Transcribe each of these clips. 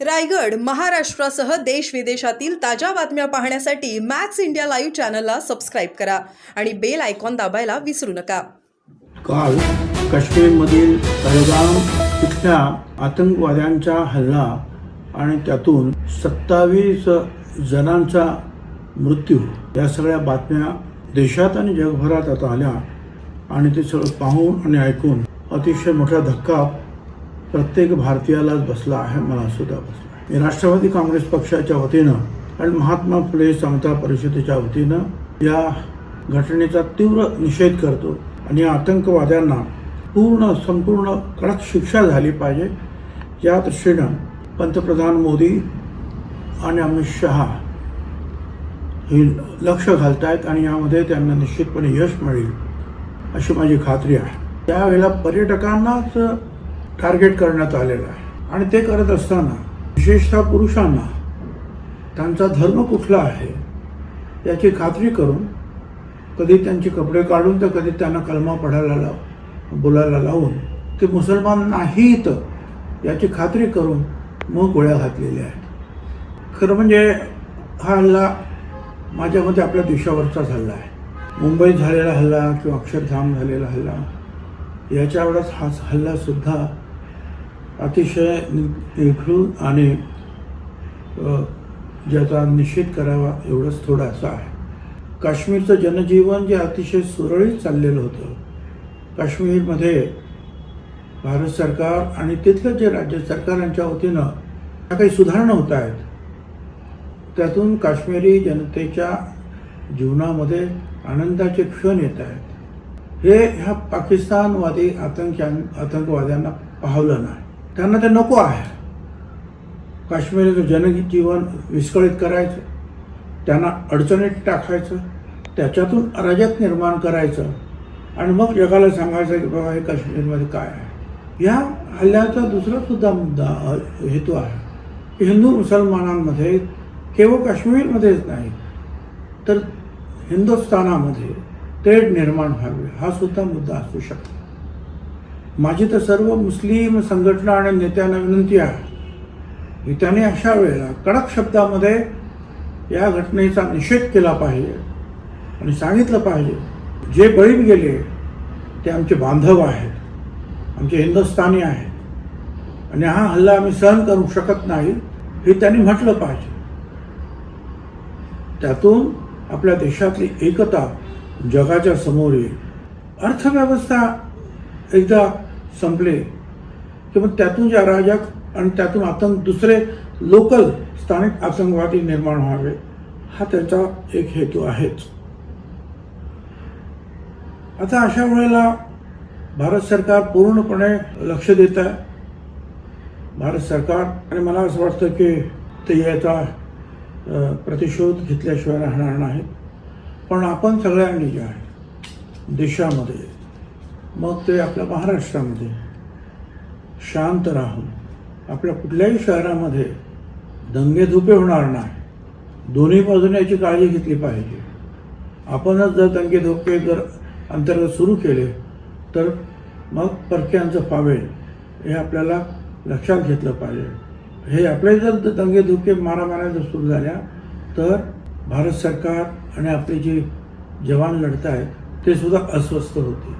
रायगड महाराष्ट्रासह देश विदेशातील ताज्या बातम्या पाहण्यासाठी मॅक्स इंडिया लाईव्ह चॅनलला सबस्क्राईब करा आणि बेल आयकॉन दाबायला विसरू नका. काल काश्मीरमधील पहलगाम इथल्या आतंकवाद्यांचा हल्ला आणि त्यातून सत्तावीस जणांचा मृत्यू. या सगळ्या बातम्या देशात आणि जगभरात आता आल्या आणि ते सगळं पाहून आणि ऐकून अतिशय मोठा धक्का प्रत्येक भारतीयालाच बसला आहे मला सुद्धा बसला मी राष्ट्रवादी काँग्रेस पक्षाच्या वतीनं आणि महात्मा फुले समता परिषदेच्या वतीनं या घटनेचा तीव्र निषेध करतो आणि या आतंकवाद्यांना पूर्ण संपूर्ण कडक शिक्षा झाली पाहिजे. या दृष्टीनं पंतप्रधान मोदी आणि अमित शहा हे लक्ष घालत आहेत आणि यामध्ये त्यांना निश्चितपणे यश मिळेल अशी माझी खात्री आहे. त्यावेळेला पर्यटकांनाच टार्गेट करण्यात आलेलं आहे. आणि ते करत असताना विशेषतः पुरुषांना त्यांचा धर्म कुठला आहे याची खात्री करून कधी त्यांचे कपडे काढून तर कधी त्यांना कलमा पडायला लाव बोलायला लावून ते मुसलमान नाहीत याची खात्री करून मग गोळ्या घातलेल्या आहेत. खरं म्हणजे हा हल्ला माझ्या मते आपल्या देशावरचाच हल्ला आहे. मुंबईत झालेला हल्ला किंवा अक्षरधाम झालेला हल्ला याच्यावरच हा हल्लासुद्धा अतिशय निखळून आणि ज्याचा निषेध करावा एवढंच थोडासा आहे. काश्मीरचं जनजीवन जे अतिशय सुरळीत चाललेलं होतं काश्मीरमध्ये भारत सरकार आणि तिथलं जे राज्य सरकारांच्या वतीनं ज्या काही सुधारणा होत आहेत त्यातून काश्मीरी जनतेच्या जीवनामध्ये आनंदाचे क्षण येत आहेत. हे ह्या पाकिस्तानवादी आतंक आतंकवाद्यांना पाहलं नाही. त्यांना ते नको आहे. काश्मीरचं जनजीवन विस्कळीत करायचं त्यांना अडचणीत टाकायचं त्याच्यातून अराजक निर्माण करायचं आणि मग जगाला सांगायचं की बाबा हे काश्मीरमध्ये काय आहे? या हल्ल्याचा दुसरासुद्धा मुद्दा हेतू आहे की हिंदू मुसलमानांमध्ये केवळ काश्मीरमध्येच नाही तर हिंदुस्थानामध्ये तेढ निर्माण व्हावे हा सुद्धा मुद्दा असू शकतो. माझी तर सर्व मुस्लिम संघटना आणि नेत्यांना विनंती आहे की त्यांनी अशा वेळेला कडक शब्दामध्ये या घटनेचा निषेध केला पाहिजे आणि सांगितलं पाहिजे. जे बळी गेले ते आमचे बांधव आहेत आमचे हिंदुस्थानी आहेत. आणि हा हल्ला आम्ही सहन करू शकत नाही हे त्यांनी म्हटलं पाहिजे. त्यातून आपल्या देशातली एकता जगाच्या समोर येईल. अर्थव्यवस्था एकदा संपले. की मग त्यातून जे अराजक आणि त्यातून आतंक दुसरे लोकल स्थानिक आतंकवादी निर्माण व्हावे हा त्याचा एक हेतू आहेच. आता अशा वेळेला भारत सरकार पूर्णपणे लक्ष देत आहे. भारत सरकार आणि मला असं वाटतं की ते याचा प्रतिशोध घेतल्याशिवाय राहणार नाही पण आपण सगळ्यांनी जे आहे देशामध्ये मग ते आपल्या महाराष्ट्रामध्ये शांत राहून आपल्या कुठल्याही शहरामध्ये दंगेधुपे होणार नाही. दोन्ही बाजूने याची काळजी घेतली पाहिजे. आपणच जर दंगेधुपे जर अंतर्गत सुरू केले तर मग परक्यांचं पावेल हे आपल्याला लक्षात घेतलं पाहिजे. हे आपले जर दंगेधुके मारामाऱ्या जर सुरू झाल्या तर भारत सरकार आणि आपले जे जवान लढत आहेत ते सुद्धा अस्वस्थ होते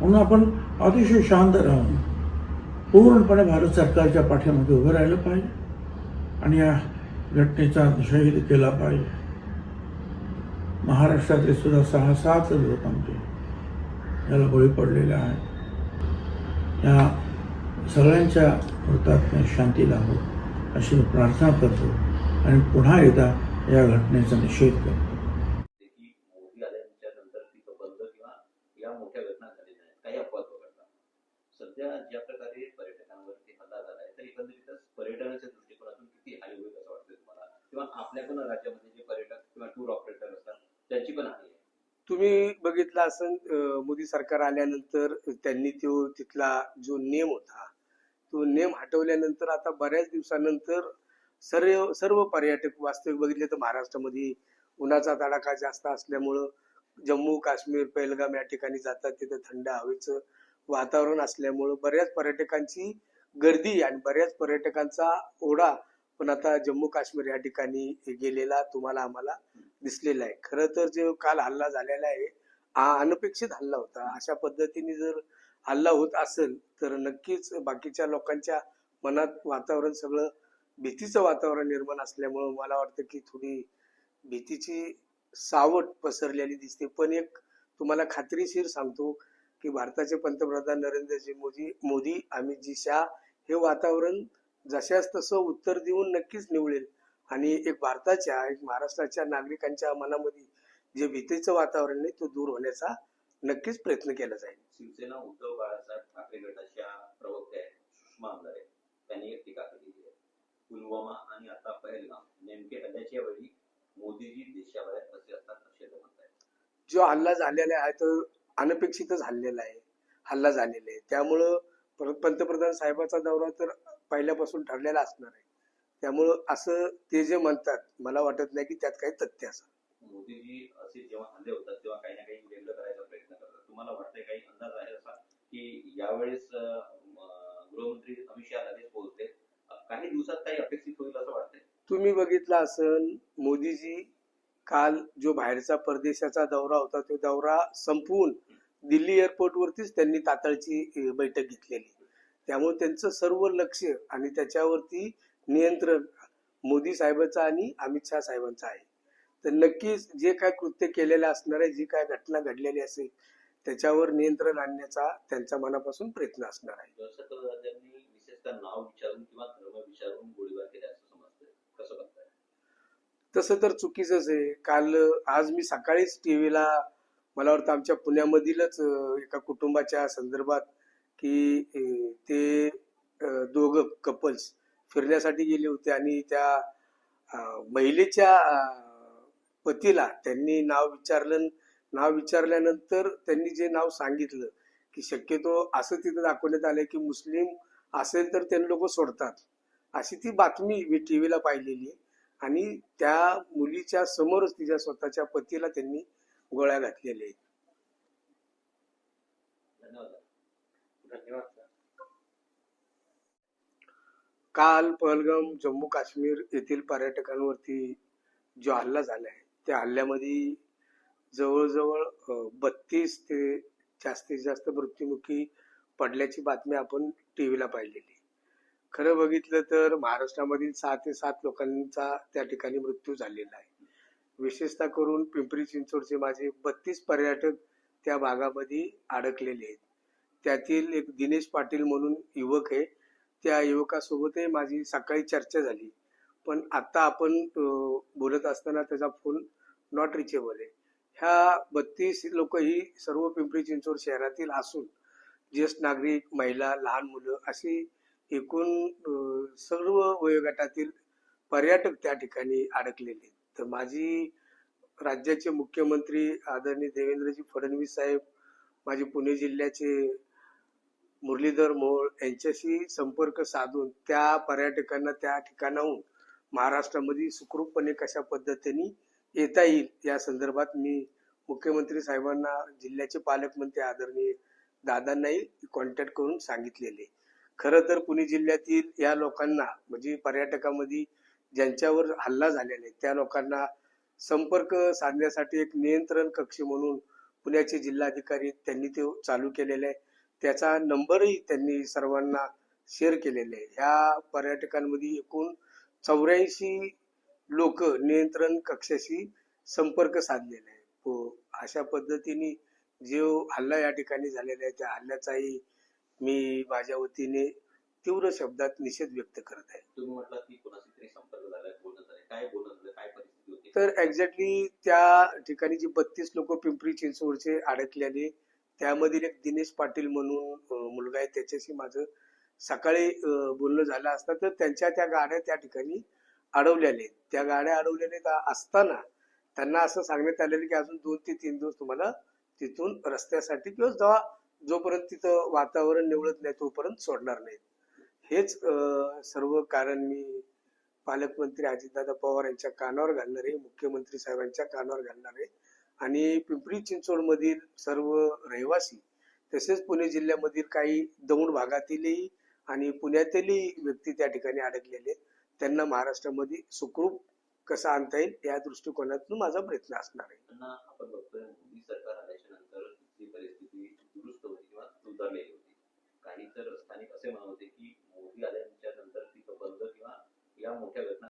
म्हणून आपण अतिशय शांत राहून पूर्णपणे भारत सरकारच्या पाठीमध्ये उभं राहिलं पाहिजे आणि या घटनेचा निषेध केला पाहिजे. महाराष्ट्रातले सुद्धा सहा सात लोक आमचे याला बळी पडलेले आहेत. या सगळ्यांच्या मृतात्म्या शांती लाभो अशी मी प्रार्थना करतो आणि पुन्हा एकदा या घटनेचा निषेध करतो की मोदी आल्याच्यानंतर तिथं बंद किंवा या मोठ्या घटना झालेल्या आहेत काही अपवाद वगळता सध्या ज्या प्रकारे पर्यटकांवरती हल्ला झाला आहे तर एकंदरीतच पर्यटनाच्या दृष्टिकोनातून किती हानी होईल असं वाटतं तुम्हाला संपूर्ण राज्यामध्ये जे पर्यटक किंवा टूर ऑपरेटर असतात त्यांची पण हानी आहे. तुम्ही बघितलं असं मोदी सरकार आल्यानंतर त्यांनी तो तिथला जो नियम होता तो नियम हटवल्यानंतर आता बऱ्याच दिवसानंतर सर्व सर्व पर्यटक वास्तविक बघितले तर महाराष्ट्रामध्ये उन्हाचा तडाखा जास्त असल्यामुळं जम्मू काश्मीर पेहलगाम या ठिकाणी जातात तिथं थंड हवेचं वातावरण असल्यामुळं बऱ्याच पर्यटकांची गर्दी आणि बऱ्याच पर्यटकांचा ओढा पण आता जम्मू काश्मीर या ठिकाणी गेलेला तुम्हाला आम्हाला दिसलेला आहे. खरं तर जो काल हल्ला झालेला आहे हा अनपेक्षित हल्ला होता. अशा पद्धतीने जर हल्ला होत असेल तर नक्कीच बाकीच्या लोकांच्या मनात वातावरण सगळं भीतीचं वातावरण निर्माण असल्यामुळं मला वाटतं की थोडी भीतीची सावट पसरलेली दिसते. पण एक तुम्हाला खात्रीशीर सांगतो की भारताचे पंतप्रधान नरेंद्रजी मोदी मोदी अमित जी शाह हे वातावरण जशास तसं उत्तर देऊन नक्कीच निवळेल आणि एक भारताच्या एक महाराष्ट्राच्या नागरिकांच्या मनामध्ये जे भीतीचं वातावरण आहे तो दूर होण्याचा नक्कीच प्रयत्न केला जाईल. शिवसेना उद्धव बाळासाहेब ठाकरे गटाच्या प्रवक्त्या सुषमा अंधारे. त्यांनी एक टीका केलेली आहे. पुलवामा आणि आता पहलगाम नेमके हल्ल्याच्या वेळी मोदीजी देशाबाहेर असे असतात असे जो हल्ला झालेला आहे तो अनपेक्षितच हल्लेला आहे. हल्ला झालेला आहे. त्यामुळं पर- पंतप्रधान साहेबाचा दौरा तर पहिल्यापासून ठरलेला असणार आहे. त्यामुळं असं ते जे म्हणतात मला वाटत नाही की त्यात काही तथ्य असं. मोदीजी असे जेव्हा हल्ले होतात तेव्हा काही ना काही वेगळं करायचा प्रयत्न करतात. तुम्हाला वाटतंय काही अंदाज आहे असा की यावेळेस अं, म, गृहमंत्री अमित शहा लगेच पोहोचते अं, काही दिवसात काही अपेक्षित होईल असं वाटतंय? तुम्ही बघितला असन मोदीजी काल जो बाहेरचा परदेशाचा दौरा होता तो दौरा संपवून दिल्ली एअरपोर्ट वरतीच त्यांनी तातडची बैठक घेतलेली. त्यामुळे त्यांचं सर्व लक्ष आणि त्याच्यावरती नियंत्रण मोदी साहेबांचं आणि अमित शहा साहेबांचं आहे. तर नक्कीच जे काय कृत्य केलेलं असणार आहे जी काय घटना घडलेली असेल त्याच्यावर नियंत्रण आणण्याचा त्यांच्या मनापासून प्रयत्न असणार आहे. तसं तर चुकीचंच आहे. काल आज मी सकाळीच टीव्हीला मला वाटतं आमच्या पुण्यामधीलच एका कुटुंबाच्या संदर्भात की ते दोघं कपल्स फिरण्यासाठी गेले होते आणि त्या महिलेच्या पतीला त्यांनी नाव विचारलं नाव विचारल्यानंतर त्यांनी जे नाव सांगितलं की शक्यतो असं तिथं दाखवण्यात आलंय की मुस्लिम असेल तर त्यांनी लोक सोडतात. अशी ती बातमी मी टीव्हीला पाहिलेली आहे आणि त्या मुलीच्या समोरच तिच्या स्वतःच्या पतीला त्यांनी गोळ्या घातलेल्या आहेत धन्यवाद धन्यवाद काल पहलगाम जम्मू काश्मीर येथील पर्यटकांवरती जो हल्ला झाला आहे त्या हल्ल्यामध्ये जवळजवळ बत्तीस ते जास्तीत जास्त मृत्युमुखी पडल्याची बातमी आपण टीव्हीला पाहिलेली. खरं बघितलं तर महाराष्ट्रामधील सहा ते सात लोकांचा त्या ठिकाणी मृत्यू झालेला आहे. विशेषतः करून पिंपरी चिंचवडचे माझे बत्तीस पर्यटक त्या भागामध्ये अडकलेले आहेत. त्यातील एक दिनेश पाटील म्हणून युवक आहे. त्या युवकासोबतही माझी सकाळी चर्चा झाली. पण आता आपण बोलत असताना त्याचा फोन नॉट रिचेबल आहे. ह्या बत्तीस लोक ही सर्व पिंपरी चिंचवड शहरातील असून ज्येष्ठ नागरिक महिला लहान मुलं अशी एकूण सर्व वयोगटातील पर्यटक त्या ठिकाणी अडकलेले तर माझी राज्याचे मुख्यमंत्री आदरणीय देवेंद्रजी फडणवीस साहेब माझे पुणे जिल्ह्याचे मुरलीधर मोहोळ यांच्याशी संपर्क साधून त्या पर्यटकांना त्या ठिकाणाहून महाराष्ट्रामध्ये सुखरूपपणे कशा पद्धतीने येता येईल या संदर्भात मी मुख्यमंत्री साहेबांना जिल्ह्याचे पालकमंत्री आदरणीय दादांनाही कॉन्टॅक्ट करून सांगितलेले. खरं तर पुणे जिल्ह्यातील या लोकांना म्हणजे पर्यटकामध्ये ज्यांच्यावर हल्ला झालेला आहे त्या लोकांना संपर्क साधण्यासाठी एक नियंत्रण कक्ष म्हणून पुण्याचे जिल्हाधिकारी त्यांनी ते चालू केलेले आहे. त्याचा नंबरही त्यांनी सर्वांना शेअर केलेले आहे. ह्या पर्यटकांमध्ये एकूण चौऱ्याऐंशी लोक नियंत्रण कक्षाशी संपर्क साधलेले आहे अशा पद्धतीने जो हल्ला या ठिकाणी झालेला आहे त्या हल्ल्याचाही मी माझ्या वतीने तीव्र शब्दात निषेध व्यक्त करत आहे. तरी एक्झॅक्टली त्या ठिकाणी जी बत्तीस लोक पिंपरी चिंचवडचे अडकलेले त्यामधील एक दिनेश पाटील म्हणून मुलगा आहे. त्याच्याशी माझं सकाळी बोलणं झालं असतं. तर त्यांच्या त्या गाड्या त्या ठिकाणी अडवलेल्या आहेत. त्या गाड्या अडवलेल्या असताना त्यांना असं सांगण्यात आलेलं की अजून दोन ते तीन दिवस तुम्हाला तिथून रस्त्यासाठी किंवा जेव्हा जोपर्यंत तिथं वातावरण निवडत नाही तोपर्यंत सोडणार नाहीत. हेच सर्व कारण मी पालकमंत्री अजितदादा पवार यांच्या कानावर घालणार आहे. मुख्यमंत्री साहेबांच्या कानावर घालणार आहे. आणि पिंपरी चिंचवडमधील सर्व रहिवासी तसेच पुणे जिल्ह्यामधील काही दौंड भागातीलही आणि पुण्यातीलही व्यक्ती त्या ठिकाणी अडकलेले त्यांना महाराष्ट्रामध्ये सुखरूप कसा आणता येईल या दृष्टिकोनातून माझा प्रयत्न असणार आहे. काही तर स्थानिक असे म्हणत होते की मोदी आल्यानंतर ती बंद किंवा या मोठ्या घटना